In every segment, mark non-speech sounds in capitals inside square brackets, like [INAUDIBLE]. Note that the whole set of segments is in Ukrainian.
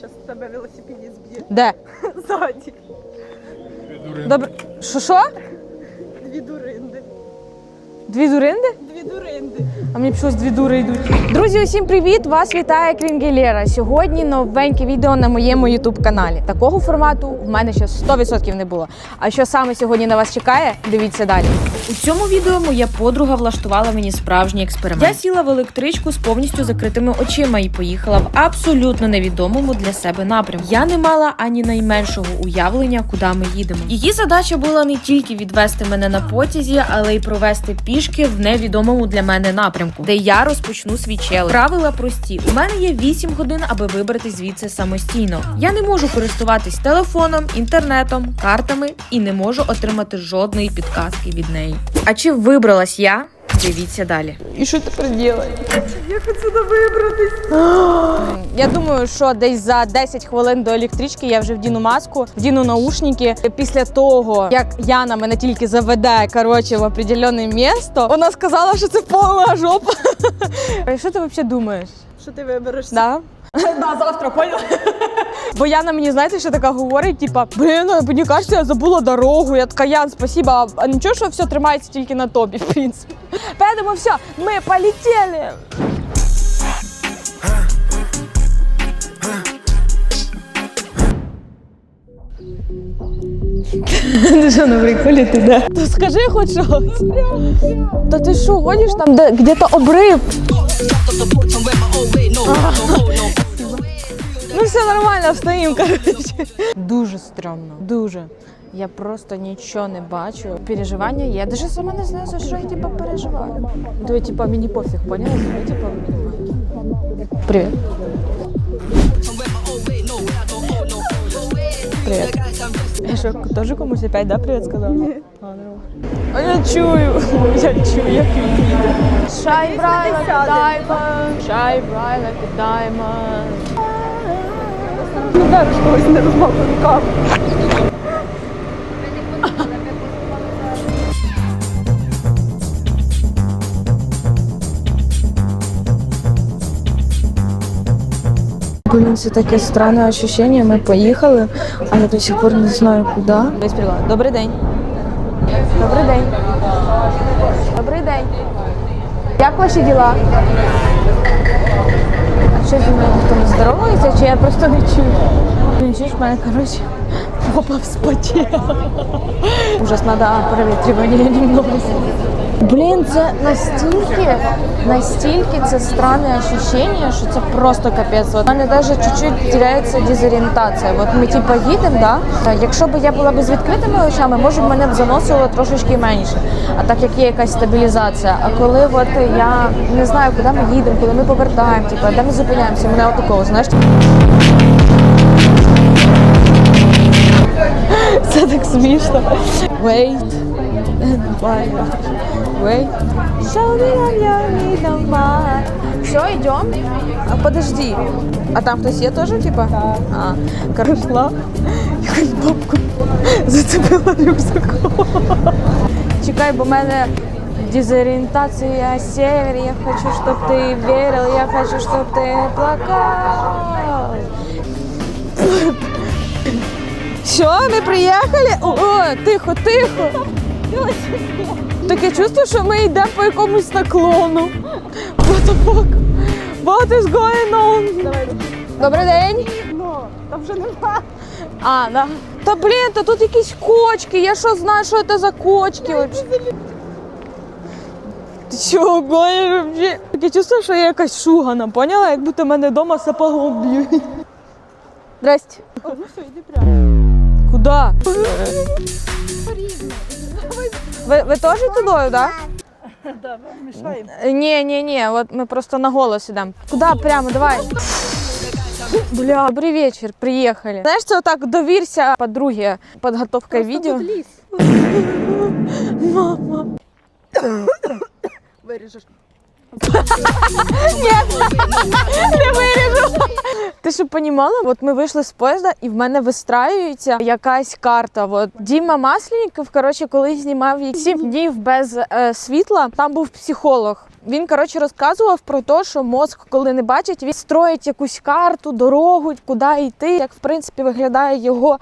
Зараз тебе бьет. Да. Де? [LAUGHS] ззаді. Добре. Що що? Дві дуринди. Дві дуринди? Дві дуринди. А мені щось дві дури йдуть. Друзі, усім привіт! Вас вітає Крінгелєра. Сьогодні новеньке відео на моєму ютуб каналі. Такого формату в мене ще 100% не було. А що саме сьогодні на вас чекає? Дивіться далі. У цьому відео моя подруга влаштувала мені справжній експеримент. Я сіла в електричку з повністю закритими очима і поїхала в абсолютно невідомому для себе напрямку. Я не мала ані найменшого уявлення, куди ми їдемо. Її задача була не тільки відвести мене на потязі, але й провести пішки в невідомому для мене напрямку, де я розпочну свій челендж. Правила прості. У мене є 8 годин, аби вибрати звідси самостійно. Я не можу користуватись телефоном, інтернетом, картами і не можу отримати жодної підказки від неї. А чи вибралась я? Дивіться далі. І що тепер робити? Як отсюда вибратись? Я думаю, що десь за 10 хвилин до електрички я вже вдіну маску, вдіну наушники. Після того, як Яна мене тільки заведе коротше, в определенне місто, вона сказала, що це повна жопа. [LAUGHS] Що ти взагалі думаєш? Що ти вибереш? Да? [LAUGHS] Да, завтра поняла. Бо Яна мені, знаєте, що така говорить, типа, блін, мені кажеться, я забула дорогу. Я така, Ян, спасибо. А нічого, що все тримається тільки на тобі, в принципі. Поэтому все, ми полетіли. Ти що на приколі ти де? То скажи хоч щось. Та ти що, гониш там, де где-то обрив? Ну все нормально, встоїмо, коротше. Дуже стрьомно, дуже. Я просто нічого не бачу. Переживання є. Я навіть сама не знаю, за що я типа переживаю. То типа мені пофіг, поняла? Я типа Привіт. Привіт. Що, теж комусь опять, да, привіт сказала? Ні. А. Я чую, [LAUGHS] я чую, як він їде. Шай брайла даймонд, шай брайла даймонд. Не дариш когось не розмову руками. Блин, це таке странне ощущение. Ми поїхали, а я до сих пор не знаю куди. Добрий день. Добрий день. Добрий день. Як ваші діла? Що зі мною ніхто не здоровається, чи я просто не чую? Блін, чуєш, в мене, коротше, попа вспотіла. Ужас, надо провітрювання немного. Блін, це настільки, настільки це странне ощущение, що це просто капець. У мене навіть чуть-чуть теряється дезорієнтація. От ми типа їдемо, да? якщо б я була б з відкритими очами, може б мене б заносило трошечки менше. А так як є якась стабілізація. А коли от я не знаю, куди ми їдемо, коли ми повертаємо, типа, де ми зупиняємося, мене отакого, знаєш. Це так смішно. Wait and. Wait. Show me that you need. Все, идем? А подожди. А там хтось є теж, типа? А, короче, шла. Якусь бабку [LAUGHS] зацепила рюкзаком. Чекай, бо в мене дезорієнтація север. Я хочу, щоб ти вірив, я хочу, щоб ти плакав. Що, ми приїхали? О, о, тихо, тихо. Таке чувство, що ми йдемо по якомусь наклону. What the fuck? What is going on? Добрий день. Ну, там вже нема. А, да. Та блін, та тут якісь кочки. Я що знаю, що це за кочки вообще? Ти чого гониш вообще? Таке чувство, що я якась шугана, поняла? Як будто мене вдома сапогом б'ють. Здрасте. О, ну все, йди прямо. Куда? [LAUGHS] Ви, ви теж тудою, так? Да, мішаємо. Ні, ні, ні, от ми просто на голос ідемо. Куди прямо? Давай. Бля, добрий вечір, приїхали. Знаєш, це отак довірся подруге, підготовка відео. Тут ліс. Мама. Виріжеш. Не виріжу. Ти щоб понімала, от ми вийшли з поїзда, і в мене вистраюється якась карта. От Діма Масленников, коротше, коли знімав їх сім днів без е, світла, там був психолог. Він коротше розказував про те, що мозк, коли не бачить, він строїть якусь карту, дорогу, куди йти, як в принципі виглядає його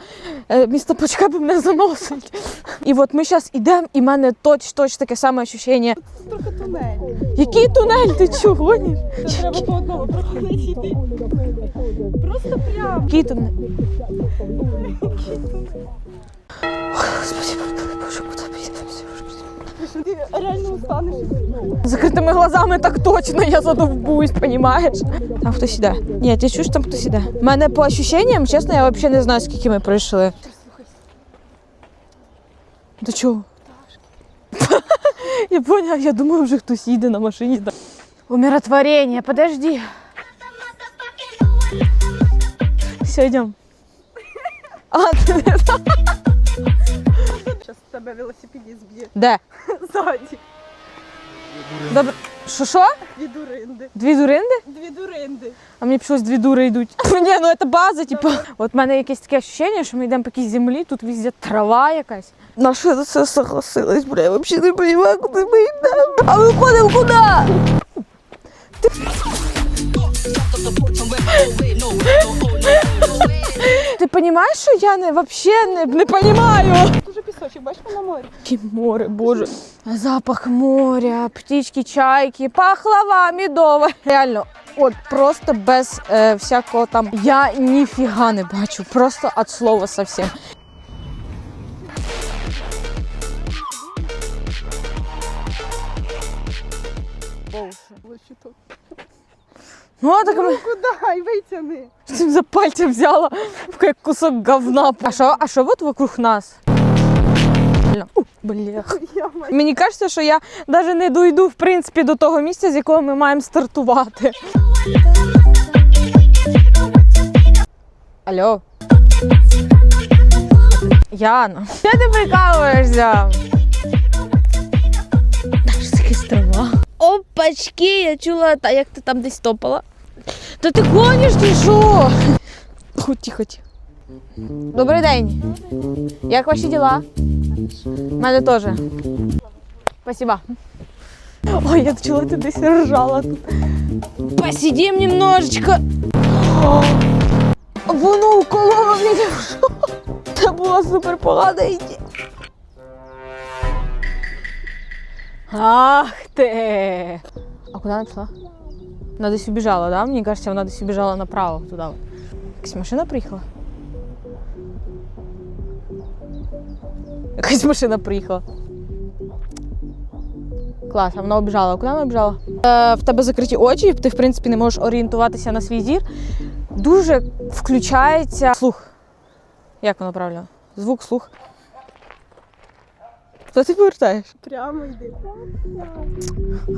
е, місто почка б мене заносить. І от ми зараз йдемо, і в мене точ, точ таке саме тунель. Який тунель? Ти чого гониш? Треба по одному проходити йти. Просто прямо. Який тунель? Господи, боже, куди? Ти реально устанеш. Закритими глазами так точно я задовбуюсь, понімаєш? Там хтось іде. Ні, ти чуєш, там хтось іде. У мене по ощущенням, чесно, я взагалі не знаю, скільки ми пройшли. До чого? [LAUGHS] Я поняла, я думаю, вже хтось їде на машині. Умиротворення, подожди. Все, йдемо. А, ти не Зараз тебе велосипедіст б'є де? [LAUGHS] ззаді. Добре. Що що? Дві дуринди. Дві дуринди? Дві дуринди. А мені щось дві дури йдуть. [LAUGHS] Ні, ну це база, типу. От в мене якесь таке ощущення, що ми йдемо по якійсь землі, тут везде трава якась. На що я це согласилась, бля, я взагалі не розумію, куди ми йдемо. А ми ходимо куди? Ти [LAUGHS] розумієш, що я не, взагалі не, не розумію? Дуже пісочок, бачиш на морі. Яке море, боже. Запах моря, птички, чайки, пахлава медова. Реально, от просто без е, всякого там. Я ніфіга не бачу, просто від слова совсем. Тут. Ну, а так ми Ну куди? Витягни. цим за пальця взяла як кусок говна. А що, а що от вокруг нас? У, Блях. Мені кажеться, що я навіть не дойду в принципі до того місця, з якого ми маємо стартувати. Алло. Яна, де ти прикалуєшся? Що? Опачки, я чула, та як ти там десь топала. Та ти гониш ти що? О, тихо. Добрий день. Як ваші діла? Мене теж. Спасибо. Ой, я чула, ти десь ржала тут. Посидим немножечко. Воно укололо шо? Це була супер погана ідея. Ах ти! А куди вона пішла? Вона десь убіжала, да? Мені кажеться, вона десь убіжала направо туди. Якась машина приїхала? Якась машина приїхала. Клас, а вона обіжала. Куди вона обіжала? Е, в тебе закриті очі, ти, в принципі, не можеш орієнтуватися на свій зір. Дуже включається слух. Як воно правильно? Звук, слух. Хто ти повертаєш? Прямо йди.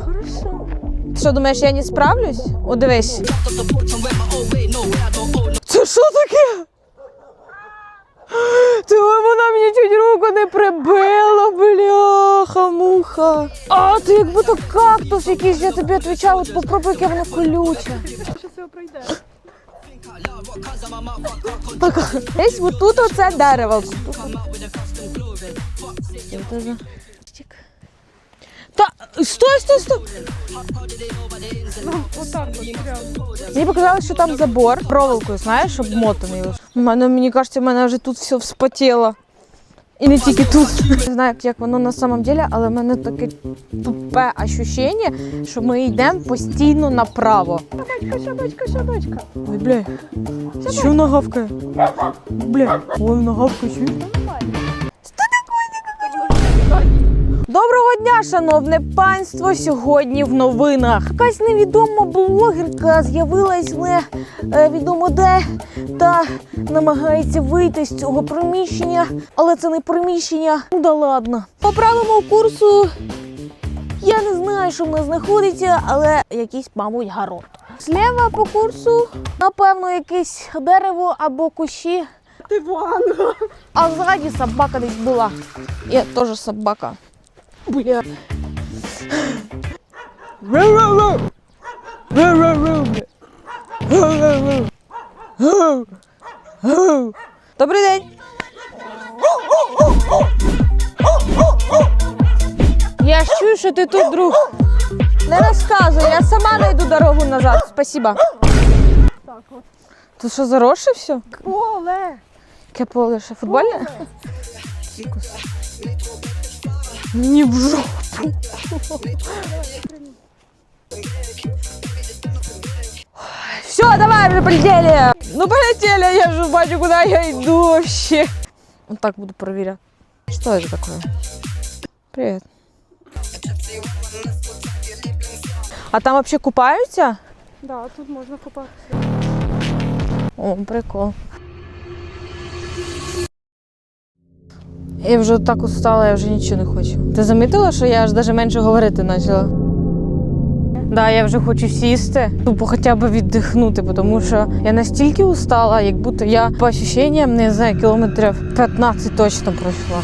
Хорошо. Ти що, думаєш, я не справлюсь? О, дивись. Це що таке? Ти вона мені чуть руку не прибила, бляха, муха. А, це як будто кактус якийсь, я тобі відповідаю, от попробуй, яке воно колюче. Пройде. Десь отут оце дерево. Та, стой, стой, стой. Отак от прямо. Мені показалось, що там забор проволокою, знаєш, обмотаний. У мене, мені кажеться, в мене вже тут все вспотіло. І не тільки тут. Не знаю, як воно на самом деле, але в мене таке тупе ощущення, що ми йдемо постійно направо. Шабачка, шабачка, шабачка. Ой, бля, що вона гавкає? Бля, ой, вона гавкає, чуєш? Доброго дня, шановне панство. Сьогодні в новинах якась невідома блогерка з'явилась не відомо де та намагається вийти з цього приміщення, але це не приміщення. Ну да ладно. По правилам курсу я не знаю, що в нас знаходиться, але якийсь, мабуть, город. Зліва по курсу, напевно, якесь дерево або кущі. Ти ванга. А ззаді собака десь була. Я теж собака. Бля. Добрий день. Я ж чую, що ти тут, друг. Не розказуй, я сама знайду дорогу назад. Спасибо. Тут що заросше все? Поле! Яке поле ще футбольне? Мені в жопу. Все, давай вже полетели. Ну полетели, я вже бачу, куди я йду вообще. Вот так буду проверять. Что это такое? Привет. А там вообще купаються? Да, тут можна купатися. О, прикол. Я вже так устала, я вже нічого не хочу. Ти замітила, що я аж даже менше говорити почала? Да, я вже хочу сісти, тупо хоча б віддихнути, тому що я настільки устала, як будто я по ощущениям, не знаю, кілометрів 15 точно пройшла.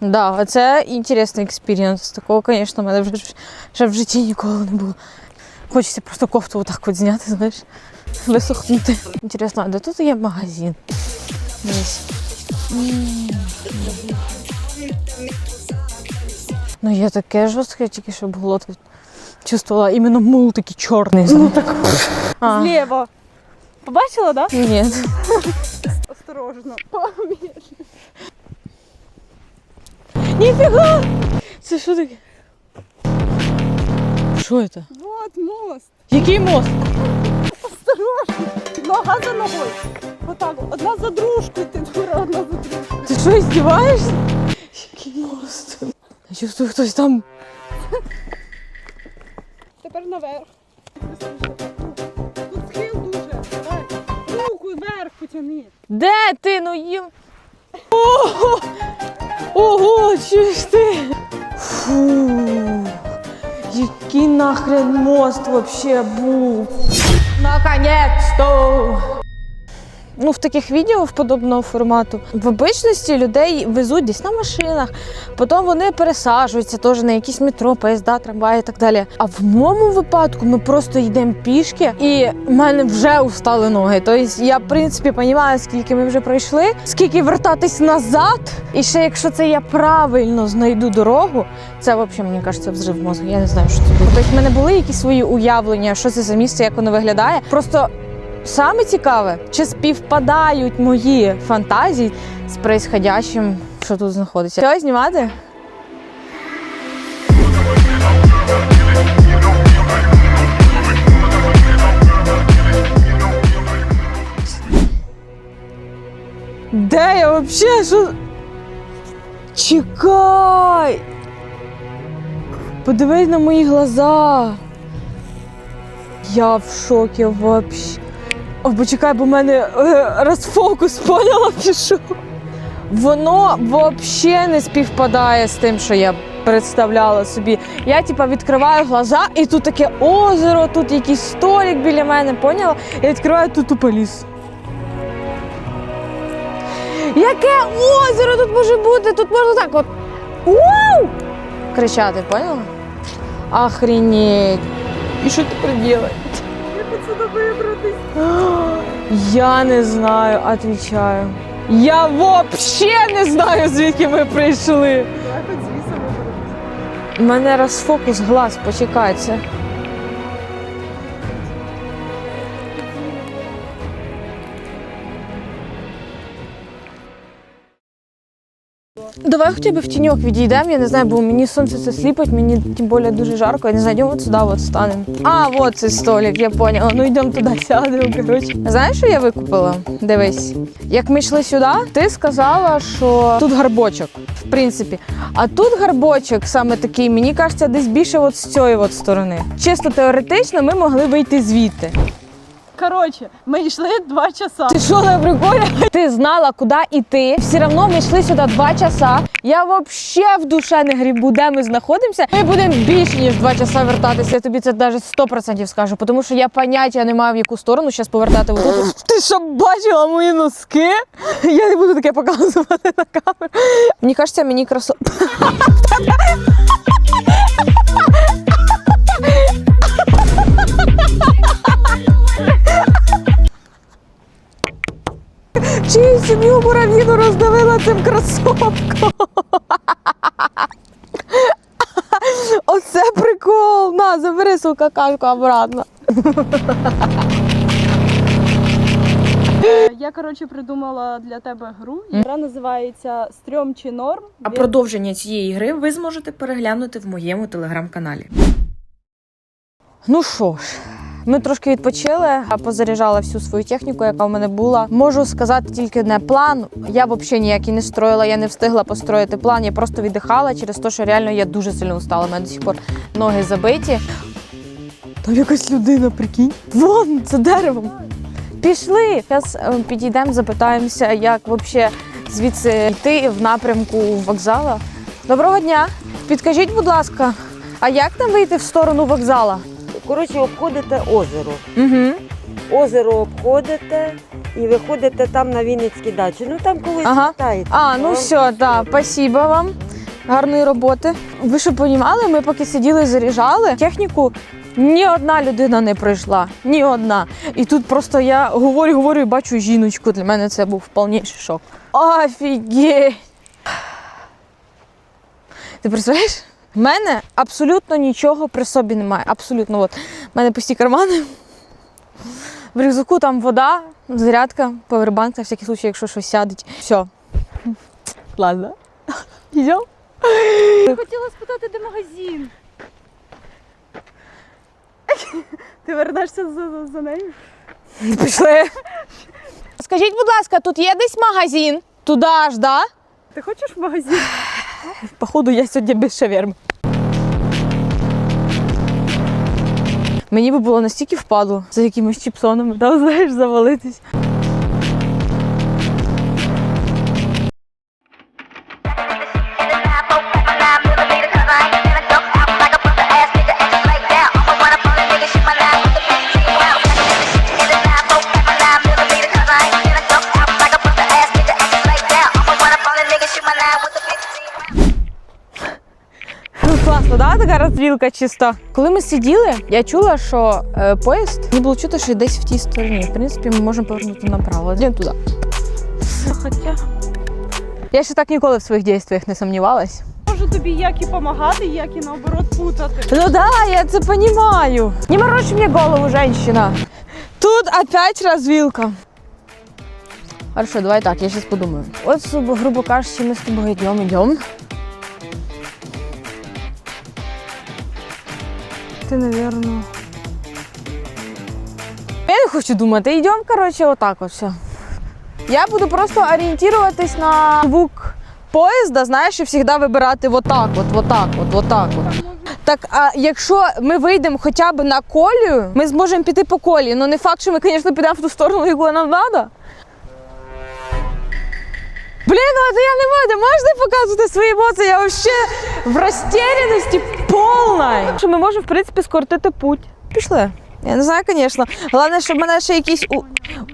Да, це інтересний експірієнс. Такого, звісно, в мене вже, вже в житті ніколи не було. Хочеться просто кофту отак от зняти, знаєш, висохнути. Інтересно, а де тут є магазин? Десь. Ну, є таке жорстке, тільки що було тут. Чувствувала іменно мул такий чорний. Ну, так. А, Зліва. Побачила, да? ні. Осторожно. Ніфіга! Це що таке? Що це? Вот мост. Який мост? Осторожно. Нога за ногою. Отак. Одна за дружкою, ти дура, одна за дружкою. Ти що, здіваєшся? Який мост? Я чувствую, хтось там. Тепер наверх. Тут схил дуже. Давай. Руку вверх потягни. Де ти? Ну їм. Ого! Ого, чуєш ти? Фу. Який нахрен мост вообще був? No koniec tu! Ну, в таких відео в подобного формату в обичності людей везуть десь на машинах, потім вони пересаджуються теж на якісь метро, поїзда, трамваї і так далі. А в моєму випадку ми просто йдемо пішки, і в мене вже устали ноги. Тобто я, в принципі, розумію, скільки ми вже пройшли, скільки вертатись назад. І ще якщо це я правильно знайду дорогу, це взагалі, мені кажеться, взрив мозку. Я не знаю, що це буде. Тобто в мене були якісь свої уявлення, що це за місце, як воно виглядає. Просто Саме цікаве, чи співпадають мої фантазії з происходящим, що тут знаходиться. Що знімати? Де я вообще? Що? Чекай! Подивись на мої глаза. Я в шокі вообще. О, почекай, бо в мене е, розфокус [LAUGHS] поняла пішов. Воно взагалі не співпадає з тим, що я представляла собі. Я типа відкриваю глаза, і тут таке озеро, тут якийсь столик біля мене, поняла? Я відкриваю тут тупо ліс. Яке озеро тут може бути? Тут можна так от. Вау! Кричати, поняла? Охренеть. І що тепер робити? Я не знаю, отвечаю. Я вообще не знаю, звідки ми прийшли. Мене розфокус глаз, почекайте. Давай хоча б в тіньок відійдемо, я не знаю, бо мені сонце це сліпить, мені тим більше дуже жарко, я не знаю, от сюди от станемо. А, от цей столик, я поняла. Ну йдемо туди сядемо, коротше. Знаєш, що я викупила? Дивись. Як ми йшли сюди, ти сказала, що тут гарбочок, в принципі. А тут гарбочок саме такий, мені кажеться, десь більше от з цієї от сторони. Чисто теоретично ми могли вийти звідти. Коротше, ми йшли два часа. Ти що на приколі? Ти знала, куди йти. Все одно ми йшли сюди два часа. Я взагалі в душе не грібу, де ми знаходимося. Ми будемо більш ніж два часа вертатися. Я тобі це навіть 100% скажу, тому що я поняття не маю в яку сторону зараз повертати отут. [GASPS] Ти що бачила мої носки? Я не буду таке показувати на камеру. Мені кажеться, мені красо. [LAUGHS] сім'ю мурав'їну роздавила цим кросовком. [LAUGHS] Оце прикол. На, забери свою какашку обратно. [LAUGHS] Я коротше придумала для тебе гру. Гра називається Стрьом чи норм. А продовження цієї гри ви зможете переглянути в моєму телеграм-каналі. Ну що ж, ми трошки відпочили, позаряджала всю свою техніку, яка в мене була. Можу сказати тільки одне план. Я взагалі ніякий не строїла, я не встигла построїти план. Я просто віддихала через те, що реально я дуже сильно устала. У мене до сих пор ноги забиті. Там якась людина, прикинь. Вон, за деревом. Пішли. Зараз підійдемо, запитаємося, як взагалі звідси йти в напрямку вокзала. Доброго дня. Підкажіть, будь ласка, а як нам вийти в сторону вокзала? Коротше, обходите озеро. Угу. Озеро обходите і виходите там на Вінницькій дачі. Ну там колись Ага. літаєте. А, ну все, да, спасибо вам. Гарної роботи. Ви що понімали, ми поки сиділи і заряджали техніку. Ні одна людина не прийшла, ні одна. І тут просто я говорю, говорю і бачу жіночку. Для мене це був повніший шок. Офігеть! Ти представляєш? В мене абсолютно нічого при собі немає. Абсолютно. От. У мене пусті кармани. В рюкзаку там вода, зарядка, павербанк на всякий случай, якщо щось сядеть. Все. Ладно. Йдемо? Хотіла спитати, де магазин. Ти вернешся за, за нею? Пішли. Скажіть, будь ласка, тут є десь магазин? Туди аж, да? Ти хочеш в магазин? Походу, я сьогодні без шаверми. Мені би було настільки впадло за якимись чіпсонами, там [LAUGHS] знаєш, завалитись. Розвілка чиста. Коли ми сиділи, я чула, що е, поїзд не було чути, що десь в тій стороні. В принципі, ми можемо повернути направо. Йдемо туди. Хоча Я ще так ніколи в своїх дійствах не сомнівалась. можу тобі як і допомагати, як і наоборот путати. Ну да, я це понимаю. Не морочь мне голову, женщина. Тут опять развилка. Хорошо, давай так, я сейчас подумаю. Вот, грубо кажучи, мы с тобой идем, идем. Ти, наверное... Я не хочу думати. Йдемо, коротше, отак от все. Я буду просто орієнтуватись на звук поїзда, знаєш, і завжди вибирати вот так от, вот так от, вот так от. Так, а якщо ми вийдемо хоча б на колію, ми зможемо піти по колії. Ну не факт, що ми, звісно, підемо в ту сторону, яку нам треба. Блін, ну це я не можу. Можете показувати свої емоції? Я взагалі в розтеряності повна. Що ми можемо, в принципі, скоротити путь. Пішли. Я не знаю, звісно. Головне, щоб мене ще якийсь у...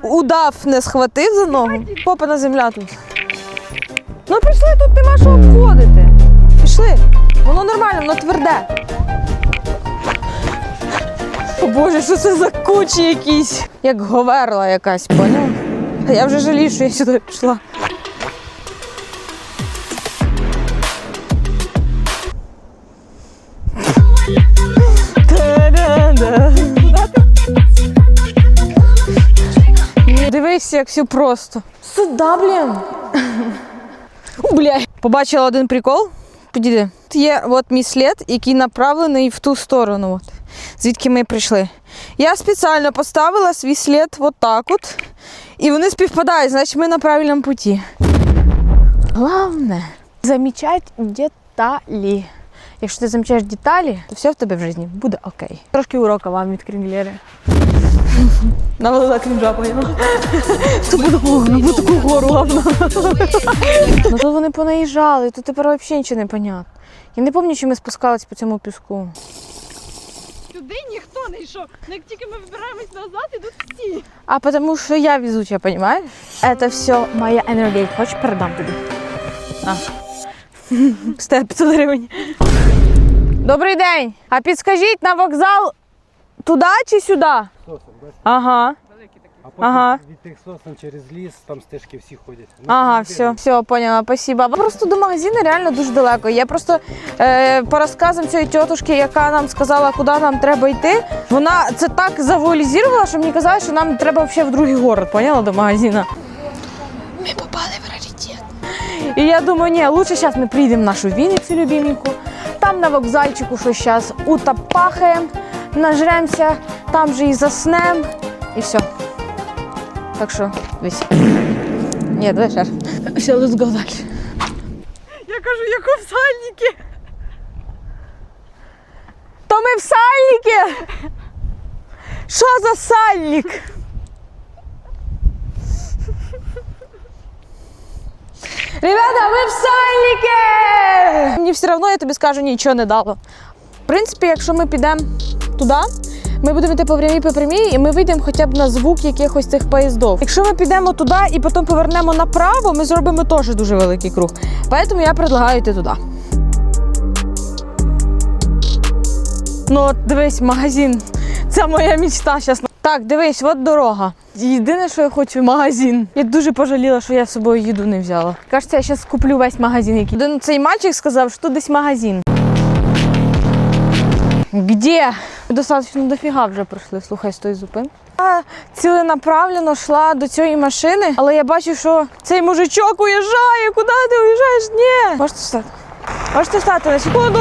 удав не схватив за ногу. Попана земля тут. Ну пішли, тут нема що обходити. Пішли. Воно нормально, воно тверде. О Боже, що це за кучі якісь? Як говерла якась, поняв? Я вже жалію, що я сюди пішла. Дивись, як все просто. Сюда, блін. [LAUGHS] У, бля. Побачила один прикол. Підійди. Тут Є от мій слід, який направлений в ту сторону, от, звідки ми прийшли. Я спеціально поставила свій слід от так от. І вони співпадають, значить ми на правильному путі. Головне замічати деталі. Якщо ти замічаєш деталі, то все в тебе в житті буде окей. Трошки урока вам від Крінглєри. Навалила крінжа, поняла? Тупо таку, тупо таку гору говна. Ну тут вони понаїжджали, тут тепер взагалі нічого не понятно. Я не пам'ятаю, чи ми спускались по цьому піску. Сюди ніхто не йшов. Ну, як тільки ми вибираємось назад, ідуть всі. А потому что я везучая, понимаешь? Это все моя энергия. Хочешь, передам тобі? А. Тебе 500 гривень. Добрий день. А підскажіть на вокзал туди чи сюди? Сосен, бачиш? Ага. А потім Ага. від тих сосен через ліс, там стежки всі ходять. Ну, Ага, все, все, поняла, спасибо. Просто до магазину реально дуже далеко. Я просто е, по розказам цієї тітушки, яка нам сказала, куди нам треба йти, вона це так завуалізувала, що мені казали, що нам треба взагалі в другий город, поняла, до магазину. Ми попали в раритет. І я думаю, ні, лучше зараз ми приїдемо в нашу Вінницю любименьку, там на вокзальчику, що зараз утопахаємо, нажремося, там же і заснемо, і все. Так що, весь. Ні, давай ще раз. Все, let's go далі. Я кажу, як у сальники. То ми в сальнике! Що за сальник? Ребята, ми в сальнике! Мені все одно, я тобі скажу, нічого не дало. В принципі, якщо ми підемо туди, ми будемо йти по прямій по прямій, і ми вийдемо хоча б на звук якихось цих поїздів. Якщо ми підемо туди і потім повернемо направо, ми зробимо теж дуже великий круг. Тому я предлагаю йти туди. Ну, от дивись, магазин. Це моя мечта зараз. Так, дивись, от дорога. Єдине, що я хочу магазин. Я дуже пожаліла, що я з собою їду не взяла. Кажеться, я зараз куплю весь магазин. Який. Один цей мальчик сказав, що тут десь магазин. Где? Достатньо дофіга вже пройшли, слухай, з тої зупинки. Я ціленаправленно йшла до цієї машини, але я бачу, що цей мужичок уїжджає. Куди ти уїжджаєш? Ні. Можете стати? Можете стати на секунду.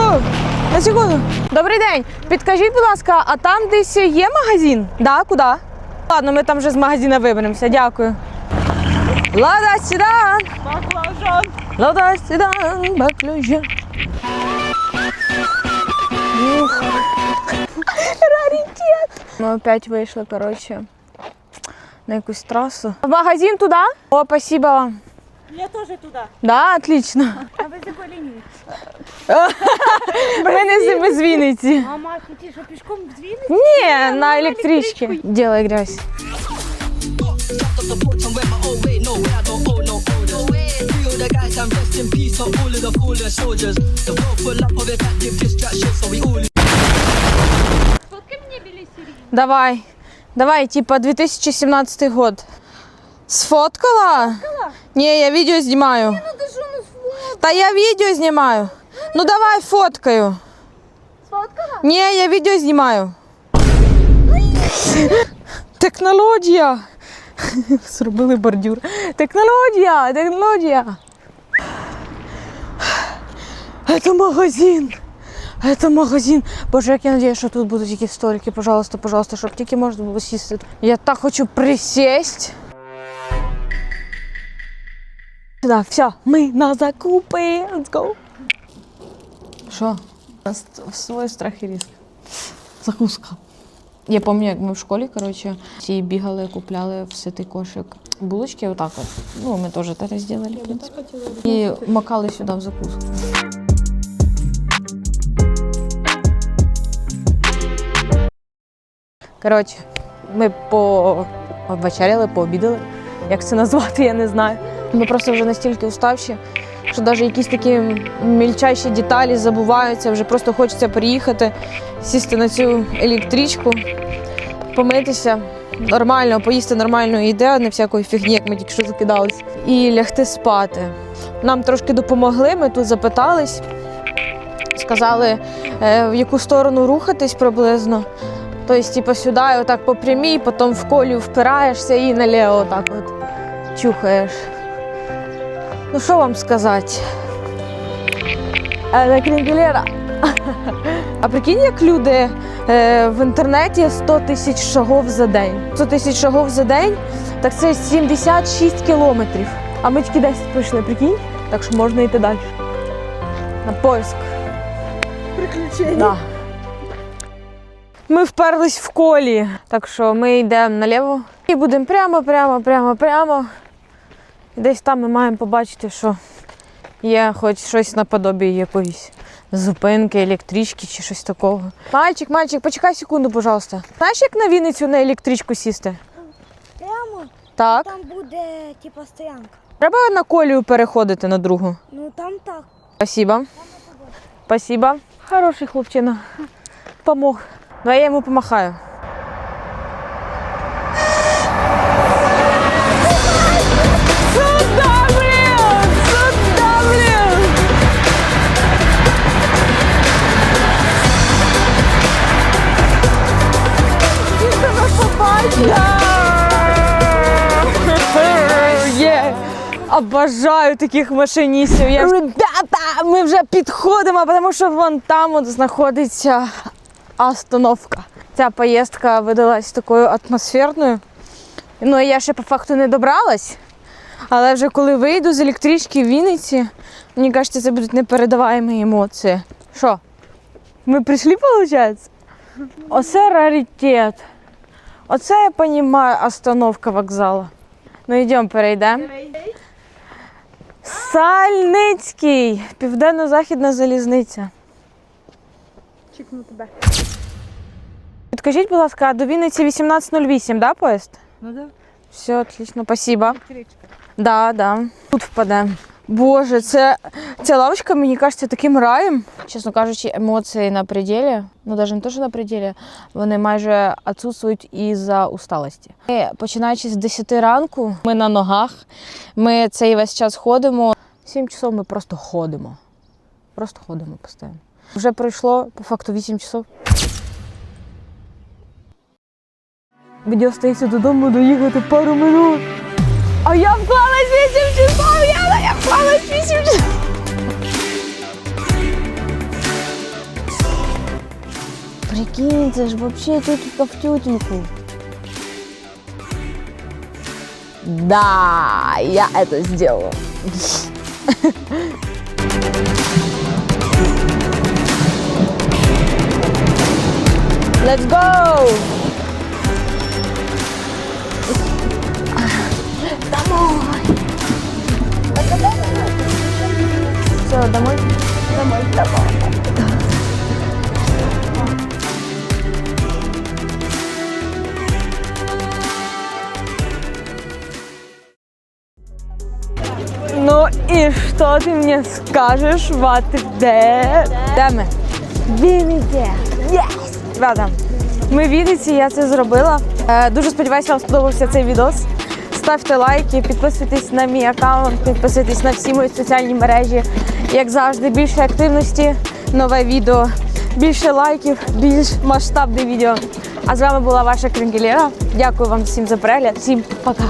На секунду. Добрий день. Підкажіть, будь ласка, а там десь є магазин? Да, куди? Ладно, ми там вже з магазина виберемося. Дякую. Лада сідан, Баклажан. лада сідан, баклажан. Ух. Раритет. Ми опять вийшли, коротше, на якусь трасу. В магазин туди? О, спасибо вам. Я теж туди. Да, отлично. А ви з якої лінії? Ми не з- ми з Вінниці. Мама, ти що пішком в Вінниці? Ні, на електричці. Делай грязь. The guys and rest in peace to all of the fallen soldiers. The world full up of effective distractions, so we all. Давай. Давай, типа 2017 год. Сфоткала? Ні, я відео знімаю. Та я відео знімаю. Ну давай фоткаю. Сфоткала? Ні, я відео знімаю. Технологія. [LAUGHS] Зробили бордюр. Технологія, технологія. Це магазин. Це магазин. Боже, як я надію, що тут будуть якісь столики, пожалуйста, пожалуйста, щоб тільки можна було сісти. Я так хочу присесть. Да, все, ми на закупи. Let's go. Що? Свой страх і риск. Закуска. Я пам'ятаю, як ми в школі, коротше, всі бігали, купляли в ситий кошик булочки, отак от. Ну, ми теж так зробили. І макали сюди в закуску. Коротше, ми повечеряли, пообідали. Як це назвати, я не знаю. Ми просто вже настільки уставші, що навіть якісь такі мільчайші деталі забуваються, вже просто хочеться приїхати, сісти на цю електричку, помитися, нормально, поїсти нормальної їди, не всякої фігні, як ми тільки що закидались, і лягти спати. Нам трошки допомогли, ми тут запитались, сказали, е, в яку сторону рухатись приблизно. Тобто, типу, сюди, отак по прямій, потім в колію впираєшся і наліво отак от чухаєш. Ну, що вам сказати? Це крінгелера. А прикинь, як люди е, в інтернеті 100 тисяч шагов за день. 100 тисяч шагов за день, так це 76 кілометрів. А ми тільки 10 пройшли, прикинь? Так що можна йти далі. На поиск. Приключення. Да. Ми вперлись в колі. Так що ми йдемо наліво і будемо прямо, прямо, прямо, прямо. І десь там ми маємо побачити, що є хоч щось наподобі якоїсь зупинки, електрички чи щось такого. Мальчик, мальчик, почекай секунду, пожалуйста. Знаєш, як на Вінницю на електричку сісти? Прямо Так. там буде типа стоянка. Треба на колію переходити на другу. Ну там так. Спасибо. Спасибо. Хороший хлопчина. Помог. Давай я йому помахаю. Сюда, блин! Сюда, блин! Обожаю таких машиністів. Я... Ребята, ми вже підходимо, тому що вон там от знаходиться остановка. Ця поїздка видалась такою атмосферною. Ну, я ще по факту не добралась. Але вже коли вийду з електрички в Вінниці, мені кажеться, це будуть непередаваємі емоції. Що? Ми прийшли, виходить? Оце раритет. Оце я розумію остановка вокзалу. Ну йдемо, перейдемо. Сальницький, південно-західна залізниця. Чекну тебе. Підкажіть, будь ласка, а до Вінниці 18.08, да, поїзд? Ну да. Все, отлично, спасибо. Електричка. Да, да. Тут впадемо. Боже, це ця лавочка мені кажеться таким раєм. Чесно кажучи, емоції на пределі, ну навіть не те, що на пределі, вони майже відсутствують із-за усталості. Ми, починаючи з 10 ранку, ми на ногах, ми цей весь час ходимо. 7 часов ми просто ходимо. Просто ходимо постійно. Вже пройшло по факту 8 часов. Мені остається додому доїхати пару минут. А я вклалась 8 часов, Яна, я вклалась 8 часов. Прикинь, це ж вообще тютелька в тютельку. Да, я это сделала. [LAUGHS] Let's go! Домой? Домой, домой. Ну і що ти мені скажеш, what де? Де ми? Вінниці. Єс! Рада. Ми в Вінниці, я це зробила. Е, дуже сподіваюся, вам сподобався цей відос. Ставте лайки, підписуйтесь на мій аккаунт, підписуйтесь на всі мої соціальні мережі. Як завжди, більше активності, нове відео, більше лайків, більш масштабне відео. А з вами була ваша Крингелєра. Дякую вам всім за перегляд. Всім пока!